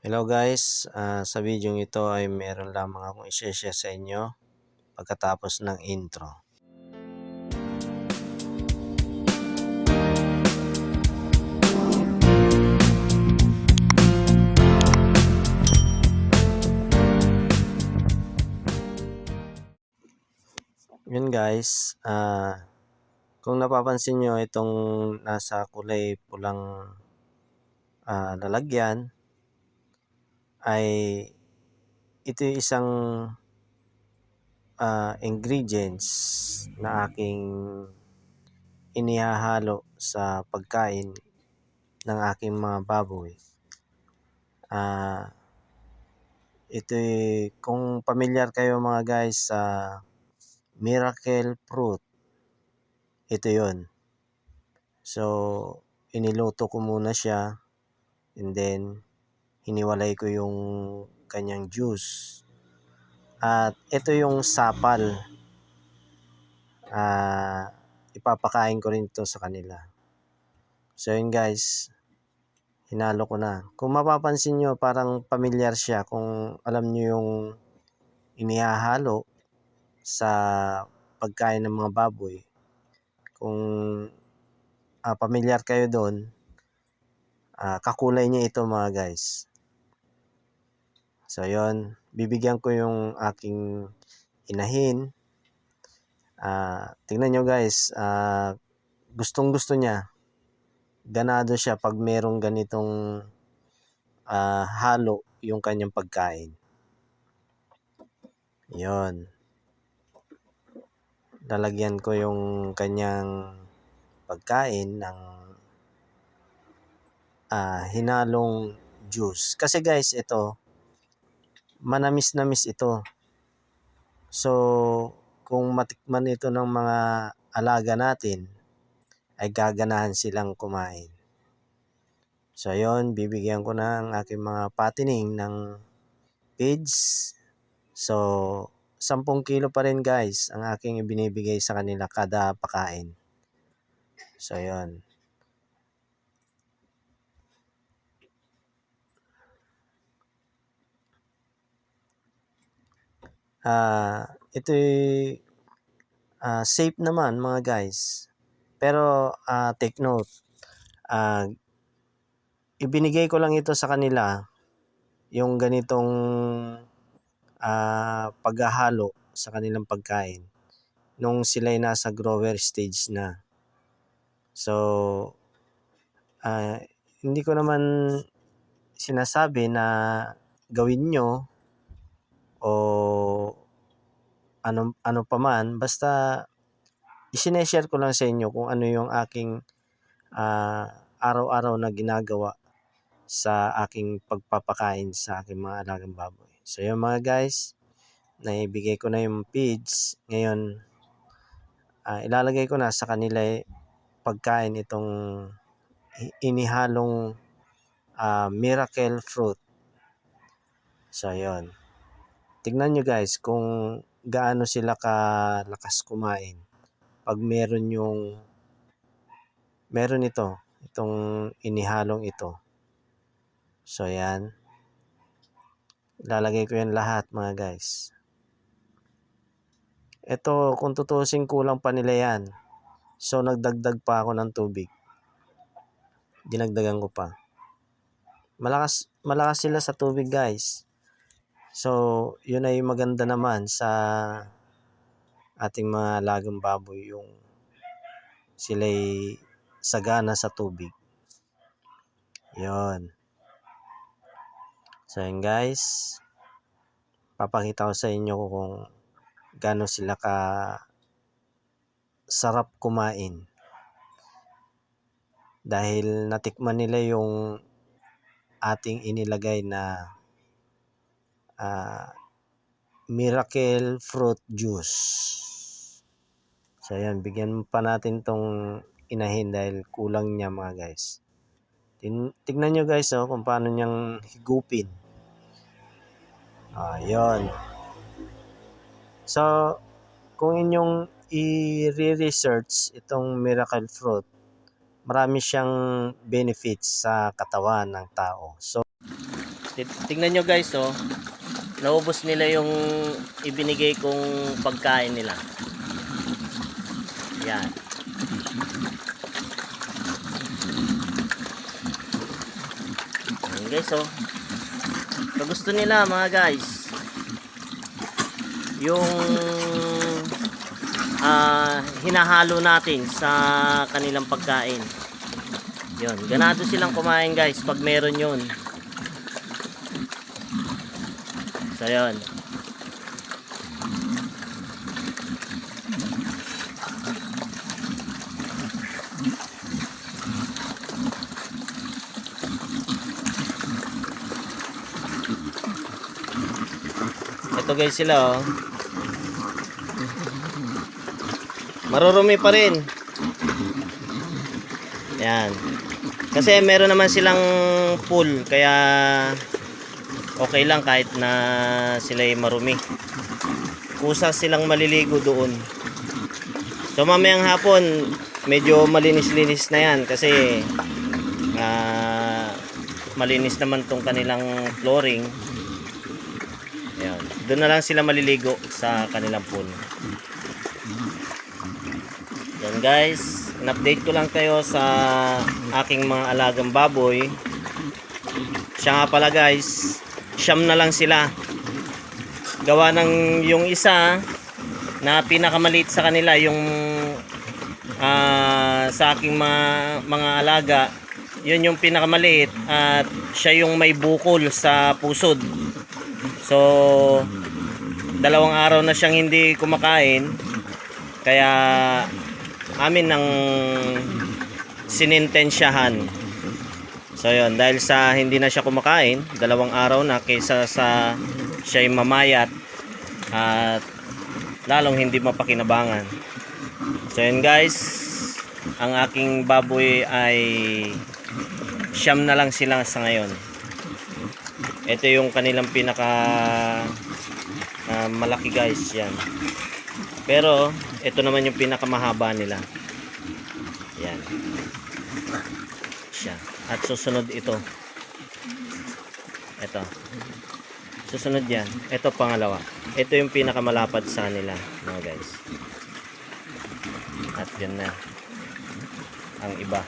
Hello guys, Ah, sa video ito ay meron lamang akong i-share sa inyo pagkatapos ng intro. Yun guys, ah kung napapansin nyo itong nasa kulay pulang ah, lalagyan ay ito yung isang ah, ingredients na aking inihahalo sa pagkain ng aking mga baboy. Ah, ito kung pamilyar kayo mga guys sa miracle fruit, ito yon. So, iniluto ko muna siya and then hiniwalay ko yung kanyang juice. At ito yung sapal. Ah, ipapakain ko rin to sa kanila. So yun guys, hinalo ko na. Kung mapapansin nyo, parang familiar siya kung alam nyo yung inihahalo sa pagkain ng mga baboy. Kung ah, familiar kayo doon, ah, kakulay niya ito mga guys. So yon, bibigyan ko yung aking inahin. Ah, tingnan nyo guys, ah, gustong gusto niya. Ganado siya pag merong ganitong ah, halo yung kanyang pagkain. Yon. Lalagyan ko yung kanyang pagkain ng ah, hinalong juice. Kasi guys, ito, manamis-namis ito. So, kung matikman ito ng mga alaga natin, ay gaganahan silang kumain. So, yon bibigyan ko na ang aking mga patining ng feeds. So, 10 kilo pa rin guys ang aking ibinibigay sa kanila kada pakain. So, yon Ah, ito ah, safe naman mga guys. Pero ah, take note, ah, ibinigay ko lang ito sa kanila yung ganitong ah, paghahalo sa kanilang pagkain nung sila ay nasa grower stage na. So, ah, hindi ko naman sinasabi na gawin nyo o ano, ano pa man, basta isineshare ko lang sa inyo kung ano yung aking ah, araw-araw na ginagawa sa aking pagpapakain sa aking mga alagang baboy. So yun mga guys, naibigay ko na yung feeds. Ngayon, ah, ilalagay ko na sa kanila eh, pagkain itong inihalong ah, miracle fruit. So yun. Tignan nyo guys kung gaano sila kalakas kumain. Pag meron yung meron ito itong inihalong ito. So yan lalagay ko yan lahat mga guys. Ito kung tutusin kulang pa nila yan. So nagdagdag pa ako ng tubig. Dinagdagan ko pa. Malakas malakas sila sa tubig guys So, yun ay maganda naman sa ating mga lagang baboy yung sila'y sagana sa tubig. Yun. So, yun guys. Papakita ko sa inyo kung gaano sila ka sarap kumain. Dahil natikman nila yung ating inilagay na ah, miracle fruit juice. So ayan, bigyan pa natin tong inahin dahil kulang niya mga guys. Tin tignan nyo guys oh, kung paano niyang higupin. Ayun. So, kung inyong i-research itong miracle fruit, marami siyang benefits sa katawan ng tao. So, Tingnan nyo guys, oh. Naubos nila yung ibinigay kong pagkain nila. Yan. Yan guys, oh. Pag gusto nila mga guys, yung ah hinahalo natin sa kanilang pagkain. Yun, ganado silang kumain guys pag meron yun. So yun. Ito guys sila oh. Marurumi pa rin. Yan. Kasi meron naman silang pool kaya okay lang kahit na sila ay marumi. Kusa silang maliligo doon. So mamayang hapon medyo malinis-linis na yan kasi ah, malinis naman tong kanilang flooring. Ayan. Doon na lang sila maliligo sa kanilang pool. Yan guys, in-update ko lang kayo sa aking mga alagang baboy. Siya nga pala guys, siyam na lang sila. Gawa ng yung isa na pinakamaliit sa kanila yung ah, sa aking mga, mga alaga. Yun yung pinakamaliit at siya yung may bukol sa pusod. So, dalawang araw na siyang hindi kumakain. Kaya amin ng sinintensyahan. So yun, dahil sa hindi na siya kumakain, dalawang araw na kaysa sa siya'y mamayat at lalong hindi mapakinabangan. So yun guys, ang aking baboy ay siyam na lang sila sa ngayon. Ito yung kanilang pinaka ah, malaki guys yan. Pero ito naman yung pinakamahaba nila. Yan. Siya. At susunod ito. Ito. Susunod yan. Ito pangalawa. Ito yung pinakamalapad sa nila, mga guys. At yan na. Ang iba.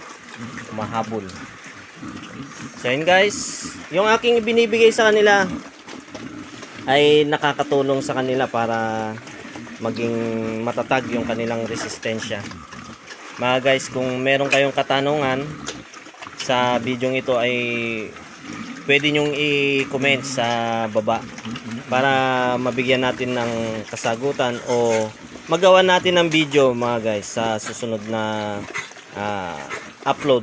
Mahabol. So yun guys, yung aking binibigay sa kanila ay nakakatulong sa kanila para maging matatag yung kanilang resistensya. Mga guys, kung meron kayong katanungan sa video ito ay pwede nyong i-comment sa baba para mabigyan natin ng kasagutan o magawa natin ng video mga guys sa susunod na ah, upload.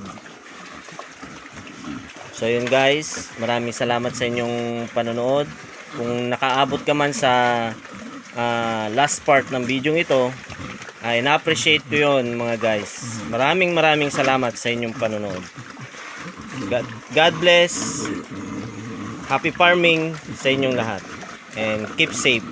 So yun guys, maraming salamat sa inyong panonood. Kung nakaabot ka man sa ah, last part ng video ito, ay na-appreciate ko yun mga guys. Maraming maraming salamat sa inyong panonood. God, God bless. Happy farming sa inyong lahat. And keep safe.